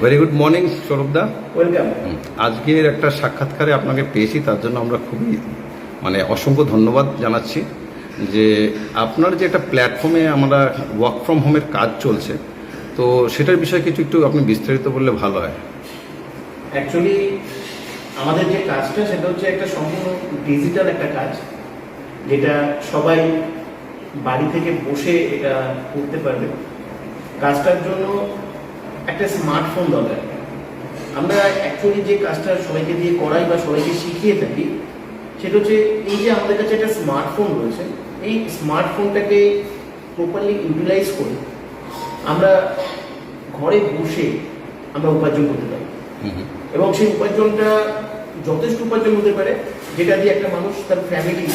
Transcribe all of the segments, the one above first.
Very good morning সৌরভদা welcome আজকের একটা সাক্ষাৎকারে আপনাকে পেয়েছি তার জন্য আমরা খুবই মানে অসংখ্য ধন্যবাদ জানাচ্ছি যে আপনার যে একটা প্ল্যাটফর্মে আমরা ওয়ার্ক ফ্রম হোমের কাজ চলছে তো সেটার বিষয়ে কিছু একটু আপনি বিস্তারিত বললে ভালো হয়। অ্যাকচুয়ালি আমাদের যে কাজটা সেটা হচ্ছে একটা সম্পূর্ণ ডিজিটাল একটা কাজ যেটা সবাই বাড়ি থেকে বসে এটা করতে পারবে। কাজটার জন্য একটা স্মার্টফোন দরকার। আমরা অ্যাকচুয়ালি যে কাজটা সবাইকে দিয়ে করাই বা সবাইকে শিখিয়ে থাকি সেটা হচ্ছে এই যে আমাদের কাছে একটা স্মার্টফোন রয়েছে এই স্মার্টফোনটাকে প্রপারলি ইউটিলাইজ করে আমরা ঘরে বসে আমরা উপার্জন করতে পারি। এবং সেই উপার্জনটা যথেষ্ট উপার্জন হতে পারে যেটা দিয়ে একটা মানুষ তার ফ্যামিলি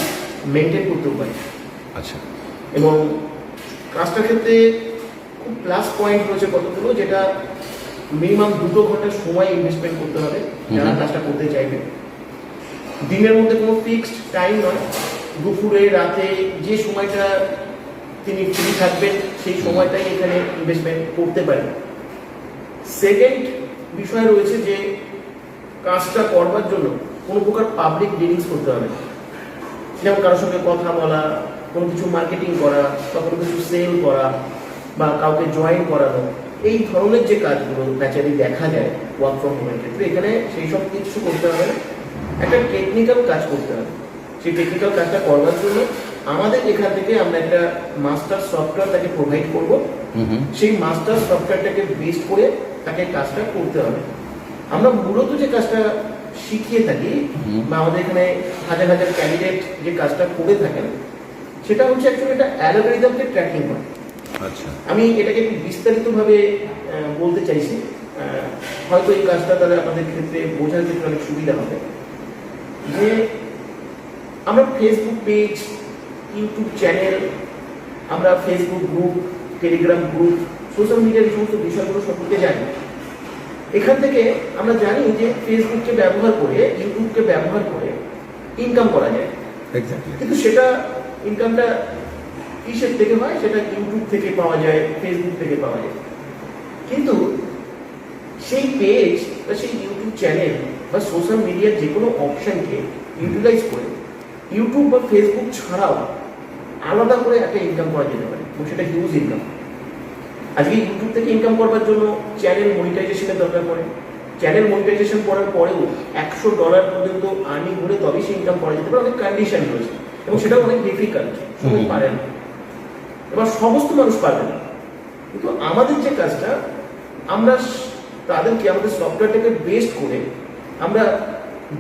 মেনটেন করতেও পারে। আচ্ছা। এবং কাজটার ক্ষেত্রে প্লাস পয়েন্ট রয়েছে কতগুলো যেটা মিনিমাম দুটো ঘণ্টা সময় ইনভেস্টমেন্ট করতে হবে যারা কাজটা করতে চাইবে। দিনের মধ্যে কোনো ফিক্সড টাইম নয়। দুপুরে রাতে যে সময়টা তিনি ফ্রি থাকবেন সেই সময়টাই এখানে ইনভেস্টমেন্ট করতে পারেন। সেকেন্ড বিষয় রয়েছে যে কাজটা করবার জন্য কোনো প্রকার পাবলিক ডিলিংস করতে হবে। না। যেমন কারোর সঙ্গে কথা বলা কোনো কিছু মার্কেটিং করা বা কোনো কিছু সেল করা বা কাউকে জয়েন করানো এই ধরনের যে কাজগুলো ন্যাচারালি দেখা যায় ওয়ার্ক ফ্রম হোমের ক্ষেত্রে এখানে সেই সব কিছু করতে হবে। না একটা টেকনিক্যাল কাজ করতে হবে। সেই টেকনিক্যাল কাজটা করবার জন্য আমাদের এখান থেকে আমরা একটা মাস্টার সফটওয়্যার তাকে প্রোভাইড করব। সেই মাস্টার সফটওয়্যারটাকে বেস্ট করে তাকে কাজটা করতে হবে। আমরা মূলত যে কাজটা শিখিয়ে থাকি বা আমাদের এখানে হাজার হাজার ক্যান্ডিডেট যে কাজটা করে থাকেন সেটা হচ্ছে অ্যাকচুয়ালি একটা অ্যালগোরিদমকে ট্র্যাকিং করা। আমি এটাকে একটু বিস্তারিতভাবে বলতে চাইছি। হয়তো এই কাজটা তাহলে আপনাদের ক্ষেত্রে বোঝার ক্ষেত্রে অনেক সুবিধা হবে। যে আমরা ফেসবুক পেজ ইউটিউব চ্যানেল আমরা Facebook group Telegram group social মিডিয়ার সমস্ত বিষয়গুলো সম্পর্কে জানি। এখান থেকে আমরা জানি যে ফেসবুককে ব্যবহার করে ইউটিউবকে ব্যবহার করে ইনকাম করা যায়। কিন্তু সেটা ইনকামটা কিসের থেকে হয়? সেটা ইউটিউব থেকে পাওয়া যায় ফেসবুক থেকে পাওয়া যায়। কিন্তু সেই পেজ বা সেই ইউটিউব চ্যানেল বা সোশ্যাল মিডিয়ার যে কোনো অপশনকে ইউটিলাইজ করে ইউটিউব বা ফেসবুক ছাড়াও আলাদা করে একটা ইনকাম করা যেতে পারে এবং সেটা হিউজ ইনকাম আজকে ইউটিউব থেকে ইনকাম করবার জন্য চ্যানেল মনিটাইজেশনের দরকার পড়ে। চ্যানেল মনিটাইজেশন করার পরেও একশো ডলার পর্যন্ত আর্নিং করে তবেই সে ইনকাম করা যেতে পারে অনেক কন্ডিশন রয়েছে এবং সেটা অনেক ডিফিকাল্ট সবাই পারে না। এবার সমস্ত মানুষ পারবে না। কিন্তু আমাদের যে কাজটা আমরা তাদেরকে আমাদের সফটওয়্যারটাকে বেস্ট করে আমরা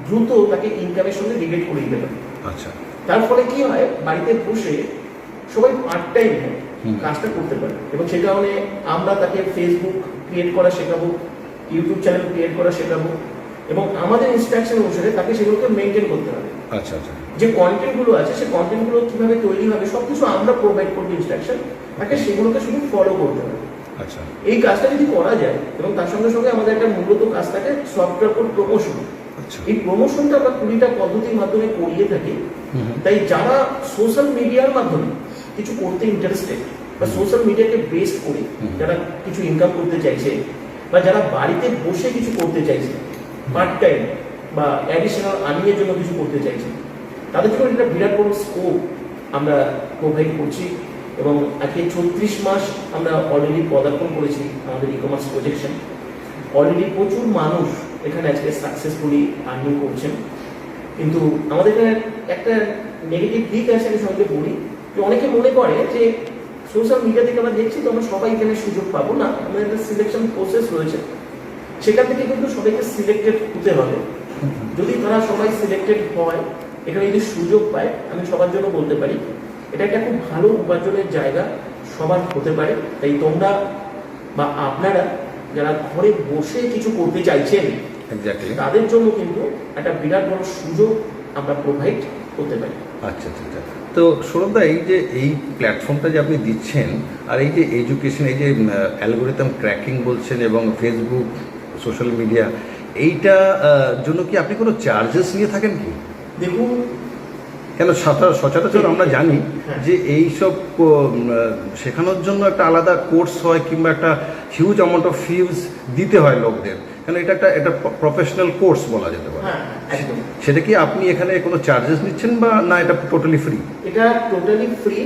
দ্রুত তাকে ইনকামের সঙ্গে রিলেট করে দিতে পারি। আচ্ছা। তার ফলে কি হয় বাড়িতে বসে সবাই পার্ট টাইম কাজটা করতে পারে। এবং সে কারণে আমরা তাকে ফেসবুক ক্রিয়েট করা শেখাবো ইউটিউব চ্যানেল ক্রিয়েট করা শেখাবো এবং আমাদের ইনস্ট্রাকশন অনুসারে তাকে সেগুলোকে মেনটেন করতে হবে। আচ্ছা আচ্ছা। যে কন্টেন্টগুলো আছে সেই কন্টেন্টগুলো কীভাবে তৈরি হবে সবকিছু আমরা প্রোভাইড করব ইনস্ট্রাকশন তাকে সেগুলোকে শুধু ফলো করতে হবে। আচ্ছা। এই কাজটা যদি করা যায় এবং তার সঙ্গে সঙ্গে আমাদের একটা মূলত কাজ থাকে সফটওয়্যার প্রমোশন আচ্ছা। এই প্রমোশনটা আমরা কুড়িটা পদ্ধতির মাধ্যমে করিয়ে থাকি। তাই যারা সোশ্যাল মিডিয়ার মাধ্যমে কিছু করতে ইন্টারেস্টেড বা সোশ্যাল মিডিয়াকে বেস করে যারা কিছু ইনকাম করতে চাইছে বা যারা বাড়িতে বসে কিছু করতে চাইছে পার্ট টাইম বা অ্যাডিশনাল আর্নিংয়ের জন্য কিছু করতে চাইছে। তাদের জন্য একটা বিরাট বড় স্কোপ আমরা প্রোভাইড করছি এবং আজকে ছত্রিশ মাস আমরা অলরেডি পদার্পণ করেছি আমাদের ই কমার্স প্রজেকশন অলরেডি প্রচুর মানুষ এখানে আজকে সাকসেসফুলি আর্নিং করছেন। কিন্তু আমাদের এখানে একটা নেগেটিভ দিক আছে আমি সঙ্গে বলি, যে অনেকে মনে করে যে সোশ্যাল মিডিয়া থেকে আমরা দেখছি তো আমরা সবাই এখানে সুযোগ পাবো। না, আমাদের একটা সিলেকশন প্রসেস রয়েছে। সেখান থেকে কিন্তু সবাইকে সিলেক্টেড হতে হবে। যদি তারা সবাই সিলেক্টেড হয় এখানে যদি সুযোগ পায় আমি সবার জন্য বলতে পারি এটা একটা খুব ভালো উপার্জনের জায়গা সবার হতে পারে। তাই তোমরা বা আপনারা যারা ঘরে বসে কিছু করতে চাইছেন তাদের জন্য কিন্তু একটা বিরাট বড় সুযোগ আমরা প্রোভাইড করতে পারি। আচ্ছা আচ্ছা আচ্ছা। তো সৌরভদা এই যে এই প্ল্যাটফর্মটা যে আপনি দিচ্ছেন আর এই যে এডুকেশন এই যে অ্যালগোরিদম ক্র্যাকিং বলছেন এবং ফেসবুক সোশ্যাল মিডিয়া এইটা জন্য কি আপনি কোনো চার্জেস নিয়ে থাকেন কি? দেখুন কেন সচরাচর আমরা জানি হ্যাঁ। যে এই সব শেখানোর জন্য একটা আলাদা কোর্স হয় কিংবা একটা হিউজ অ্যামাউন্ট অফ ফিউজ দিতে হয় লোকদের। কেন এটা একটা এটা প্রফেশনাল কোর্স বলা যেতে পারে। হ্যাঁ সেটা কি আপনি এখানে কোনো চার্জেস নিচ্ছেন বা না এটা টোটালি ফ্রি এটা টোটালি ফ্রি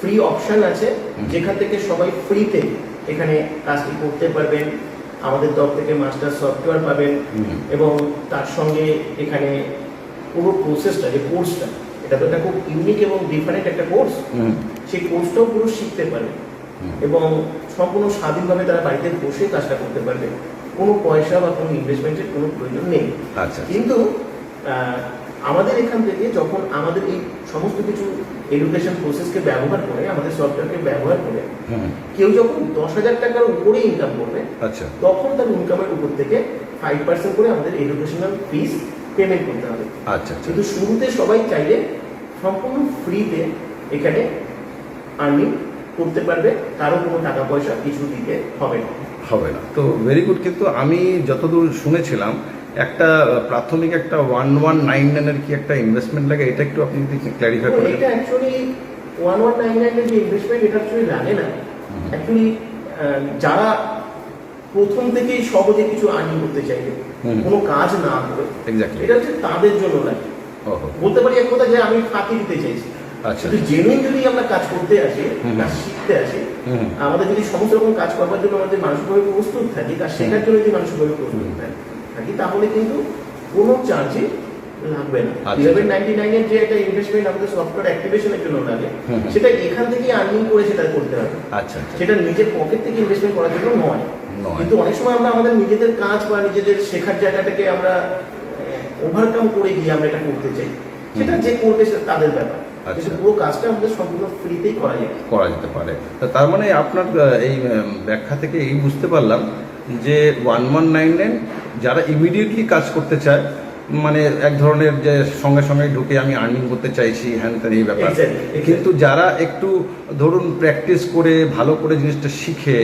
ফ্রি অপশন আছে। যেখান থেকে সবাই ফ্রিতে এখানে কাজটি করতে পারবেন। আমাদের তরফ থেকে মাস্টার সফটওয়্যার পাবেন এবং তার সঙ্গে এখানে পুরো প্রসেসটা যে কোর্সটা এটা তো একটা খুব ইউনিক এবং ডিফারেন্ট একটা কোর্স সেই কোর্সটাও পুরো শিখতে পারে এবং সম্পূর্ণ স্বাধীনভাবে তারা বাড়িতে বসে কাজটা করতে পারবে। কোনো পয়সা বা কোনো ইনভেস্টমেন্টের কোনো প্রয়োজন নেই। আচ্ছা। কিন্তু আমাদের এখান থেকে যখন আমাদের এই সমস্ত কিছু এডুকেশন প্রসেসকে ব্যবহার করে আমাদের সফটওয়্যারকে ব্যবহার করে কেউ যখন দশ হাজার টাকার উপরে ইনকাম করবে আচ্ছা। তখন তার ইনকামের উপর থেকে ফাইভ পার্সেন্ট করে আমাদের এডুকেশনাল ফিস পেমেন্ট করতে হবে। আচ্ছা আচ্ছা। কিন্তু শুরুতে সবাই চাইলে সম্পূর্ণ ফ্রিতে এখানে আর্নিং করতে পারবে কারও কোনো টাকা পয়সা কিছু দিতে হবে না। হবে না। তো ভেরি গুড কিন্তু আমি যতদূর শুনেছিলাম একটা প্রাথমিক একটা ওয়ান ওয়ান নাইন নাইনের কি একটা ইনভেস্টমেন্ট লাগে? এটা একটু আপনি যদি ক্ল্যারিফাই করেন এটা অ্যাকচুয়ালি ওয়ান ওয়ান নাইন নাইনের যে ইনভেস্টমেন্ট এটা অ্যাকচুয়ালি লাগে না। অ্যাকচুয়ালি যারা প্রথম থেকেই সহজে কিছু আর্নিং করতে চাইবে কোনো কাজ না করে এটা হচ্ছে তাদের জন্য লাগে। বলতে পারি এক কথা যে আমি ফাঁকি দিতে চাইছি। আচ্ছা। কিন্তু জেনুইন যদি আমরা কাজ করতে আসি। কাজ শিখতে আসি আমাদের যদি সমস্ত রকম কাজ করবার জন্য আমাদের মানসিকভাবে প্রস্তুত থাকি কাজ শেখার জন্য যদি মানসিকভাবে প্রস্তুত। থাকি থাকি তাহলে কিন্তু কোনো চার্জই লাগবে না। ইলেভেন নাইনটি নাইনের যে একটা ইনভেস্টমেন্ট আমাদের সফটওয়্যার অ্যাক্টিভেশনের জন্য লাগে সেটা এখান থেকে আর্নিং করে সেটা করতে হবে। আচ্ছা আচ্ছা। সেটা নিজের পকেট থেকে ইনভেস্টমেন্ট করার জন্য নয়। নয়। কিন্তু অনেক সময় আমরা আমাদের নিজেদের কাজ বা নিজেদের শেখার জায়গাটাকে আমরা ওভারকাম করে গিয়ে আমরা এটা করতে চাই। সেটা যে করবে সেটা তাদের ব্যাপার। আচ্ছা। পুরো কাজটা আমাদের সম্পূর্ণ ফ্রিতেই করা যায়। করা যেতে পারে। তার মানে আপনার এই ব্যাখ্যা থেকে এই বুঝতে পারলাম যে ওয়ান ওয়ান নাইন নাইন যারা ইমিডিয়েটলি কাজ করতে চায় মানে এক ধরনের যে সঙ্গে সঙ্গে ঢুকে আমি আর্নিং করতে চাইছি হ্যান ত্যান এই ব্যাপার. কিন্তু যারা একটু ধরুন প্র্যাকটিস করে ভালো করে জিনিসটা শিখে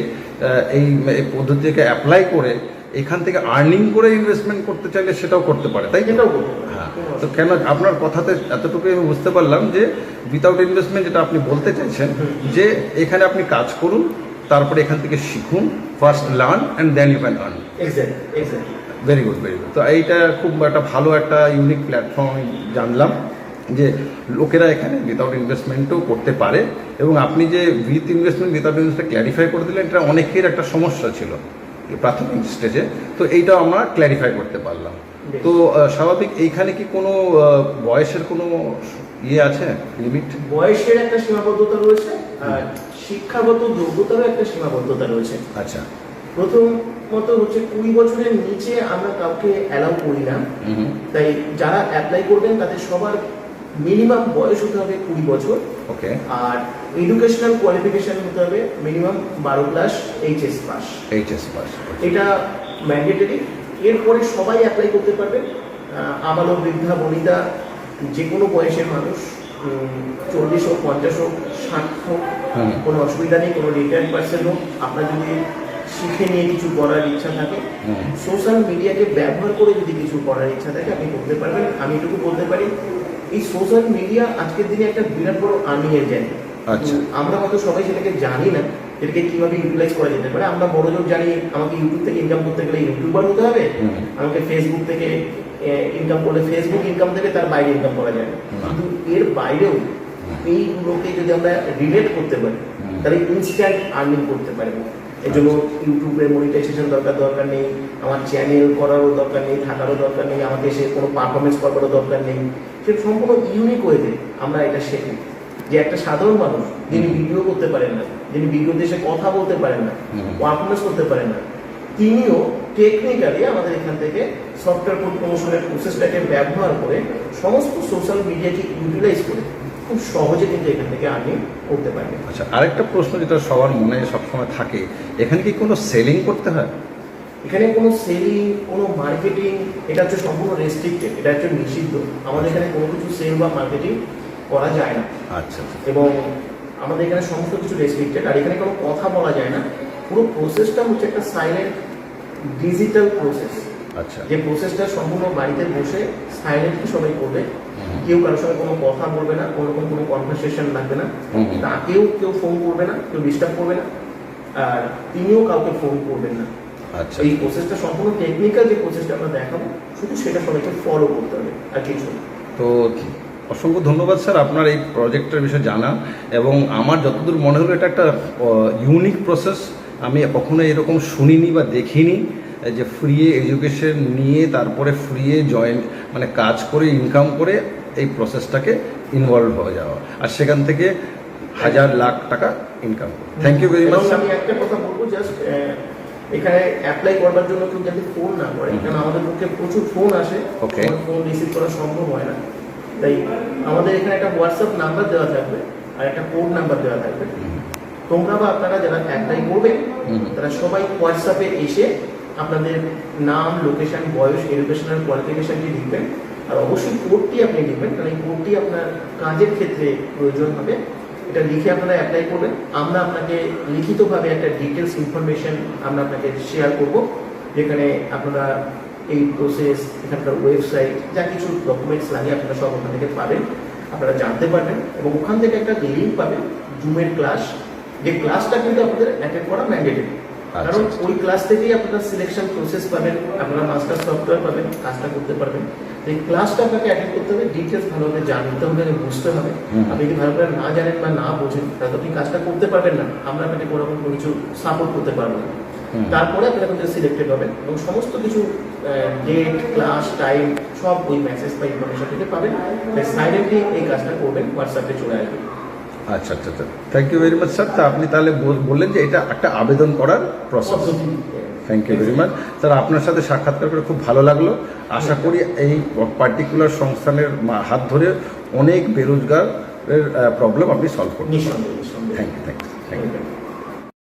এই পদ্ধতিকে অ্যাপ্লাই করে এখান থেকে আর্নিং করে ইনভেস্টমেন্ট করতে চাইলে সেটাও করতে পারে তাই তো? এটাও হ্যাঁ তো কেন আপনার কথাতে এতটুকু আমি বুঝতে পারলাম যে উইথাউট ইনভেস্টমেন্ট যেটা আপনি বলতে চাইছেন যে এখানে আপনি কাজ করুন তারপরে এখান থেকে শিখুন first learn and then you can earn Exactly, exactly. Very good very good তো এইটা খুব একটা ভালো একটা ইউনিক প্ল্যাটফর্ম আমি জানলাম যে লোকেরা এখানে উইথাউট ইনভেস্টমেন্টও করতে পারে এবং আপনি যে with investment without investment clarify করে দিলেন এটা অনেকের একটা সমস্যা ছিল প্রাথমিক স্টেজে তো এইটাও আমরা ক্ল্যারিফাই করতে পারলাম। তো স্বাভাবিক এইখানে কি কোনো বয়সের কোনো ইয়ে আছে? লিমিট বয়সের একটা সীমাবদ্ধতা রয়েছে শিক্ষাগত যোগ্যতারও একটা সীমাবদ্ধতা রয়েছে। আচ্ছা। প্রথমত হচ্ছে কুড়ি বছরের নিচে আমরা কাউকে অ্যালাউ করি না। তাই যারা অ্যাপ্লাই করবেন তাদের সবার মিনিমাম বয়স হতে হবে কুড়ি বছর। ওকে। আর এডুকেশনাল কোয়ালিফিকেশন হতে হবে মিনিমাম বারো class HS pass HS pass এটা ম্যান্ডেটরি এরপরে সবাই অ্যাপ্লাই করতে পারবে। আমারও বৃদ্ধা বনিতা যে কোনো বয়সের মানুষ চল্লিশ হোক পঞ্চাশ হোক ষাট হোক কোনো অসুবিধা নেই কোনো রিটায়ার্ড পার্সন হোক আপনার যদি শিখে নিয়ে কিছু করার ইচ্ছা থাকে। সোশ্যাল মিডিয়াকে ব্যবহার করে যদি কিছু করার ইচ্ছা থাকে আপনি করতে পারবেন। আমি এটুকু বলতে পারি এই সোশ্যাল মিডিয়া আজকের দিনে একটা বিরাট বড় আর্নিং জায়গা আচ্ছা। আমরা হয়তো সবাই সেটাকে জানি না এটাকে কীভাবে ইউটিলাইজ করা যেতে পারে। আমরা বড় লোক জানি আমাকে ইউটিউব থেকে ইনকাম করতে গেলে ইউটিউবার হতে হবে। আমাকে ফেসবুক থেকে ইনকাম করলে ফেসবুক ইনকাম থেকে তার বাইরে ইনকাম করা যায়। কিন্তু এর বাইরেও এইগুলোকে যদি আমরা রিলেট করতে পারি তাহলে ইনস্ট্যান্ট আর্নিং করতে পারব। এর জন্য ইউটিউবে মনিটাইজেশন দরকার দরকার নেই। আমার চ্যানেল করারও দরকার নেই থাকারও দরকার নেই আমাকে সে কোনো পারফরমেন্স করবারও দরকার নেই। সে সম্পূর্ণ ইউনিক ওয়েতে আমরা এটা শেখি। যে একটা সাধারণ মানুষ যিনি ভিডিও করতে পারেন না যিনি ভিডিওতে এসে কথা বলতে পারেন না। পারফরমেন্স করতে পারেন না তিনিও টেকনিক্যালি আমাদের এখান থেকে সফটওয়্যার প্রমোশনের প্রসেসটাকে ব্যবহার করে সমস্ত সোশ্যাল মিডিয়াকে ইউটিলাইজ করে খুব সহজে কিন্তু এখান থেকে আর্নিং করতে পারবে আচ্ছা আরেকটা প্রশ্ন যেটা সবার মনে সবসময় থাকে এখানে কি কোনো সেলিং করতে হয়? এখানে কোনো সেলিং কোনো মার্কেটিং এটা হচ্ছে সম্পূর্ণ রেস্ট্রিক্টেড এটা হচ্ছে নিষিদ্ধ। আমাদের এখানে কোনো কিছু সেল বা মার্কেটিং করা যায় না। আচ্ছা আচ্ছা। এবং আমাদের এখানে সমস্ত কিছু রেস্ট্রিক্টেড আর এখানে কোনো কথা বলা যায় না। পুরো প্রসেসটা হচ্ছে একটা সাইলেন্ট ডিজিটাল প্রসেস আচ্ছা। যে প্রসেসটা সম্পূর্ণ বাড়িতে বসে সাইলেন্টলি সবাই করবে। কেউ কারোর সঙ্গে কোনো কথা বলবে না কোনো রকম কোনো কনভারসেশন লাগবে না। তাকেও কেউ ফোন করবে না কেউ ডিস্টার্ব করবে না আর তিনিও কাউকে ফোন করবেন না। আচ্ছা। এই প্রসেসটা সম্পূর্ণ টেকনিক্যাল যে প্রসেসটা আমরা দেখাবো শুধু সেটা সবাইকে ফলো করতে হবে আর কিছু তো অসংখ্য ধন্যবাদ স্যার আপনার এই প্রজেক্টের বিষয়ে জানা এবং আমার যতদূর মনে হলো এটা একটা ইউনিক প্রসেস আমি কখনো এরকম শুনিনি বা দেখিনি যে ফ্রি এডুকেশন নিয়ে তারপরে ফ্রি জয়েন মানে কাজ করে ইনকাম করে এই প্রসেসটাকে ইনভলভ হয়ে যাওয়া। আর সেখান থেকে হাজার লাখ টাকা income thank you very much আমি একটা কথা বলব জাস্ট এখানে অ্যাপ্লাই করবার জন্য কেউ যাতে ফোন না করে কারণ আমাদের পক্ষে প্রচুর ফোন আসে। Okay. ফোন রিসিভ করা সম্ভব হয় না। তাই আমাদের এখানে একটা হোয়াটসঅ্যাপ নাম্বার দেওয়া থাকবে আর একটা কোড নাম্বার দেওয়া থাকবে। তোমরা বা আপনারা যারা অ্যাপ্লাই করবেন। তারা সবাই হোয়াটসঅ্যাপে এসে আপনাদের নাম লোকেশন বয়স এডুকেশনাল কোয়ালিফিকেশনটি লিখবেন। আর অবশ্যই কোডটি আপনি লিখবেন কারণ এই কোডটি আপনার কাজের ক্ষেত্রে প্রয়োজন হবে। এটা লিখে আপনারা অ্যাপ্লাই করবেন। আমরা আপনাকে লিখিতভাবে একটা ডিটেলস ইনফরমেশন আমরা আপনাকে শেয়ার করব, যেখানে আপনারা এই প্রসেস এখানকার ওয়েবসাইট যা কিছু ডকুমেন্টস লাগে আপনারা সব ওখান থেকে পাবেন, আপনারা জানতে পারবেন এবং ওখান থেকে একটা লিঙ্ক পাবেন জুমের ক্লাস যে ক্লাসটা কিন্তু আপনাদের অ্যাটেন্ড করা ম্যান্ডেটরি কারণ আচ্ছা। ওই ক্লাস থেকেই আপনারা সিলেকশন প্রসেস পাবেন আপনারা মাস্টার সফটওয়্যার পাবেন কাজটা করতে পারবেন। এই ক্লাসটা আপনাকে অ্যাটেন্ড করতে হবে ডিটেলস ভালোভাবে জানতে হবে বুঝতে হবে। আপনি যদি ভালো করে না জানেন বা না বোঝেন তাহলে আপনি কাজটা করতে পারবেন না। আমরা আপনাকে কোনো রকম কোনো কিছু সাপোর্ট করতে পারব না। তারপরে আপনারা কিন্তু সিলেক্টেড হবেন এবং সমস্ত কিছু ডেট ক্লাস টাইম সব ওই মেসেজ বা ইনফরমেশন থেকে পাবেন। তাই সাইলেন্টলি এই কাজটা করবেন হোয়াটসঅ্যাপে চলে আসবেন। আচ্ছা আচ্ছা আচ্ছা। Thank you very much sir তা আপনি তাহলে বললেন যে এটা একটা আবেদন করার process thank you very much sir আপনার সাথে সাক্ষাৎকার করে খুব ভালো লাগল। আশা করি এই পার্টিকুলার সংস্থানের হাত ধরে অনেক বেরোজগারের প্রবলেম আপনি সলভ নিঃসন্দেহে thank you thank you thank you.